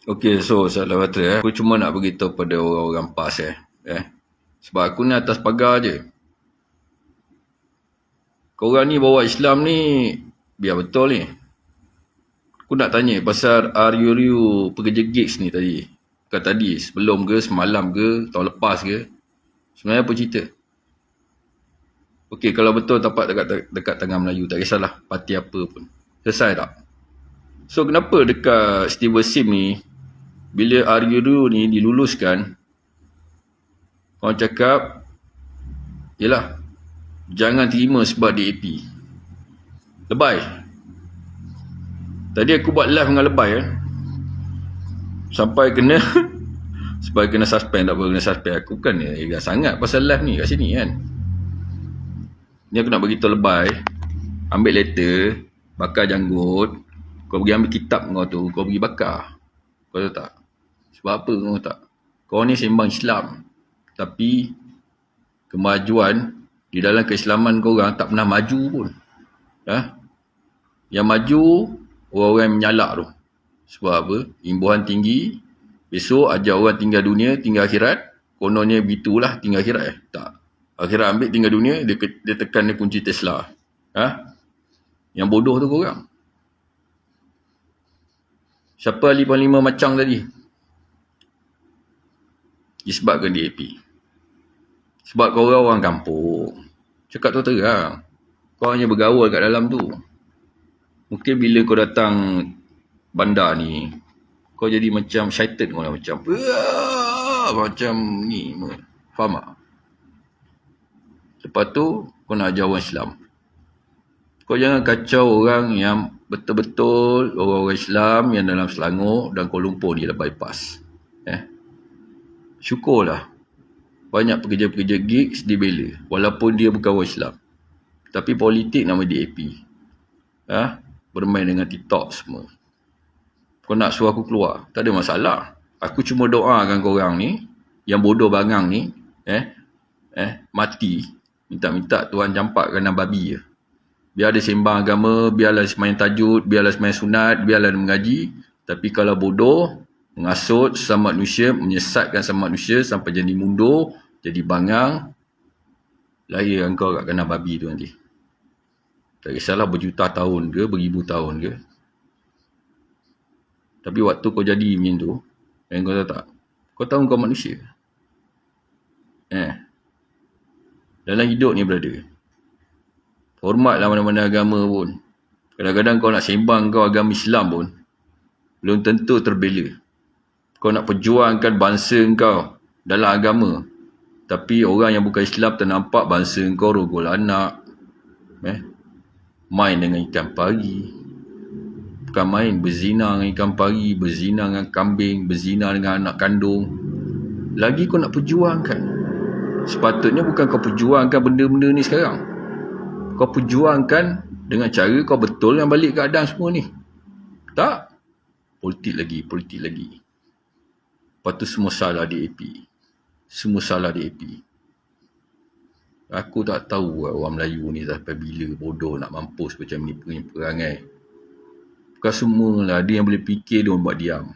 Okay, so salah kata eh. Aku cuma nak beritahu pada orang-orang PAS eh. eh. Sebab aku ni atas pagar je. Korang ni bawa Islam ni, biar betul ni. Aku nak tanya pasal RURU pekerja gigs ni tadi. Bukan tadi, sebelum ke, semalam ke, tahun lepas ke. Sebenarnya apa cerita? Okey, kalau betul tapak dekat, dekat tengah Melayu, tak kisahlah parti apa pun. Selesai tak? So, kenapa dekat Steve Sim ni, bila RURU ni diluluskan, orang cakap, yelah, jangan terima sebab DAP. Lebay. Tadi aku buat live dengan lebay eh. Sampai kena Sampai kena suspend tak apa kena suspend aku kan ya eh, sangat pasal live ni kat sini kan. Ni aku nak beritahu lebay. Ambil letter, bakar janggut, kau pergi ambil kitab kau tu, kau pergi bakar. Kau tahu tak? Sebab apa kau tak? Kau ni sembang Islam. Tapi kemajuan di dalam keislaman kau orang tak pernah maju pun. Ha? Yang maju orang-orang yang menyalak tu. Sebab apa? Imbuhan tinggi. Besok ajar orang tinggal dunia, tinggal akhirat. Kononnya bitulah tinggal akhirat eh? Tak. Akhirat ambil tinggal dunia, dia, dia tekan dia kunci Tesla. Ha? Yang bodoh tu korang. Siapa ahli panglima macam tadi? Disebabkan DAP. Sebab kau orang, kampung. Cakap tu terang. Kau hanya bergaul kat dalam tu. Mungkin bila kau datang bandar ni, kau jadi macam syaitan kau lah macam. Macam ni. Faham tak? Lepas tu, kau nak ajar orang Islam. Kau jangan kacau orang yang betul-betul orang-orang Islam yang dalam Selangor dan Kuala Lumpur ni lah bypass. Syukurlah banyak pekerja-pekerja gigs dibela walaupun dia bukan orang Islam. Tapi politik nama DAP. Ha? Bermain dengan TikTok semua. Kau nak suruh aku keluar, tak ada masalah. Aku cuma doakan korang ni yang bodoh bangang ni eh eh mati minta-minta Tuhan campakkan dalam babi je. Biar ada sembang agama, biarlah semain tajud, biarlah semain sunat, biarlah mengaji. Tapi kalau bodoh, mengasut sesama manusia, menyesatkan sesama manusia sampai jadi mundur, jadi bangang, lahir engkau kat kena babi tu nanti. Tak kisahlah berjuta tahun ke, beribu tahun ke. Tapi waktu kau jadi macam tu, yang kau tahu tak? Kau tahu kau manusia. Eh. Dalam hidup ni berada. Hormatlah mana-mana agama pun. Kadang-kadang kau nak sembang kau agama Islam pun, belum tentu terbela kau nak perjuangkan bangsa kau dalam agama. Tapi orang yang bukan Islam ternampak bangsa kau rogol anak. Eh? Main dengan ikan pari. Bukan main berzina dengan ikan pari, berzina dengan kambing, berzina dengan anak kandung. Lagi kau nak perjuangkan. Sepatutnya bukan kau perjuangkan benda-benda ni sekarang. Kau perjuangkan dengan cara kau betul yang balik keadaan semua ni. Tak? Politik lagi, politik lagi. Lepas tu semua salah DAP. Semua salah DAP. Aku tak tahu orang Melayu ni sampai bila bodoh nak mampus macam ni perangai. Bukan semua lah. Dia yang boleh fikir dia buat diam.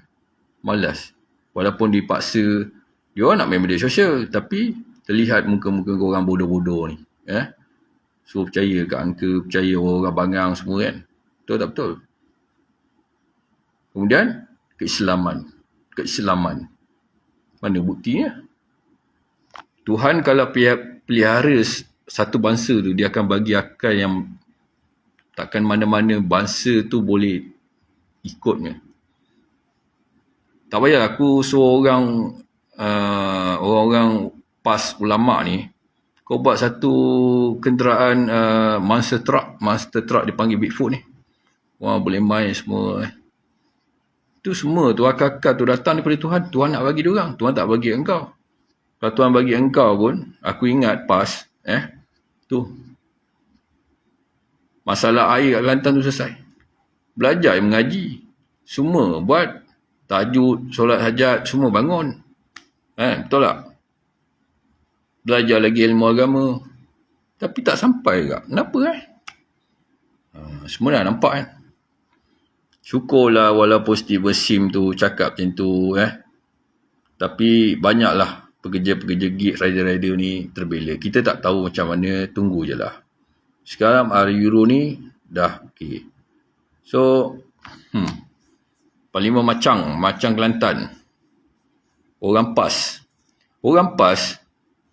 Malas. Walaupun dipaksa. Dia orang nak main media sosial. Tapi terlihat muka-muka orang bodoh-bodoh ni. Eh? So percaya kat angka. Percaya orang bangang semua kan. Betul tak betul? Kemudian keislaman. Keislaman. Mana buktinya? Tuhan kalau pelihara satu bangsa tu, dia akan bagi akal yang takkan mana-mana bangsa tu boleh ikutnya. Tak payah aku suruh orang uh, orang-orang pas ulama ni kau buat satu kenderaan uh, monster truck, monster truck dipanggil Bigfoot ni. Wah boleh main semua eh. Itu semua tu akal-akal tu datang daripada Tuhan. Tuhan nak bagi dia orang. Tuhan tak bagi engkau. Kalau Tuhan bagi engkau pun, aku ingat pas, eh, tu. Masalah air kat Kelantan tu selesai. Belajar yang mengaji. Semua buat tajud, solat hajat, semua bangun. Eh, betul tak? Belajar lagi ilmu agama. Tapi tak sampai tak? Kenapa eh? Ha, semua dah nampak kan? Syukurlah walaupun Steve Sim tu cakap macam tu eh. Tapi banyaklah pekerja-pekerja gig rider-rider ni terbela. Kita tak tahu macam mana, tunggu je lah. Sekarang hari Euro ni dah okey. So, hmm. Parlimen Macang, Macang Kelantan. Orang PAS. Orang PAS,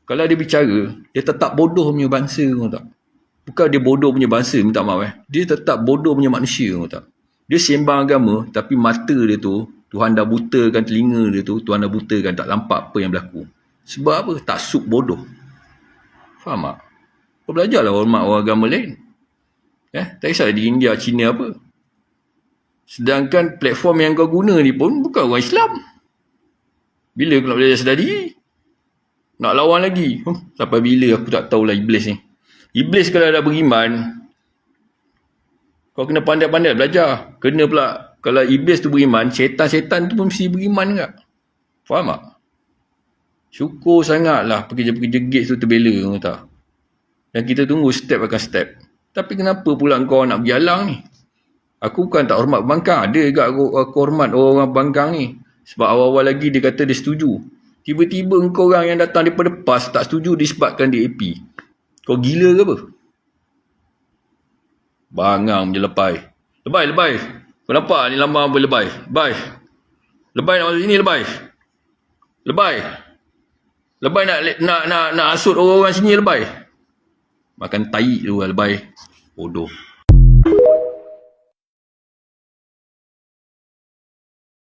kalau dia bicara, dia tetap bodoh punya bangsa, tak? Bukan dia bodoh punya bangsa, minta maaf eh. Dia tetap bodoh punya manusia, kau tak? Dia sembang agama, tapi mata dia tu, Tuhan dah butakan telinga dia tu, Tuhan dah butakan tak nampak apa yang berlaku. Sebab apa? Tak suk bodoh. Faham tak? Kau belajarlah hormat orang agama lain. Eh, tak kisah di India, China apa. Sedangkan platform yang kau guna ni pun bukan orang Islam. Bila aku nak belajar sedar diri? Nak lawan lagi? Huh, sampai bila aku tak tahulah iblis ni. Iblis kalau dah beriman, kau kena pandai-pandai belajar. Kena pula, kalau iblis tu beriman, syaitan-syaitan tu pun mesti beriman juga. Faham tak? Syukur sangatlah pekerja-pekerja gates tu terbela, kau tak? Dan kita tunggu step akan step. Tapi kenapa pula kau nak pergi alang ni? Aku bukan tak hormat pembangkang. Ada juga aku, aku hormat orang-orang pembangkang ni. Sebab awal-awal lagi dia kata dia setuju. Tiba-tiba engkau orang yang datang daripada PAS tak setuju disebabkan DAP. Kau gila ke apa? Bangang je lepai. Lebai, lebai. Kau nampak ni lama boleh lebai? Lebai. Lebai nak masuk sini, lebai. Lebai. Lebai nak nak nak, nak asut orang-orang sini, lebai. Makan tai tu lah, lebai. Bodoh.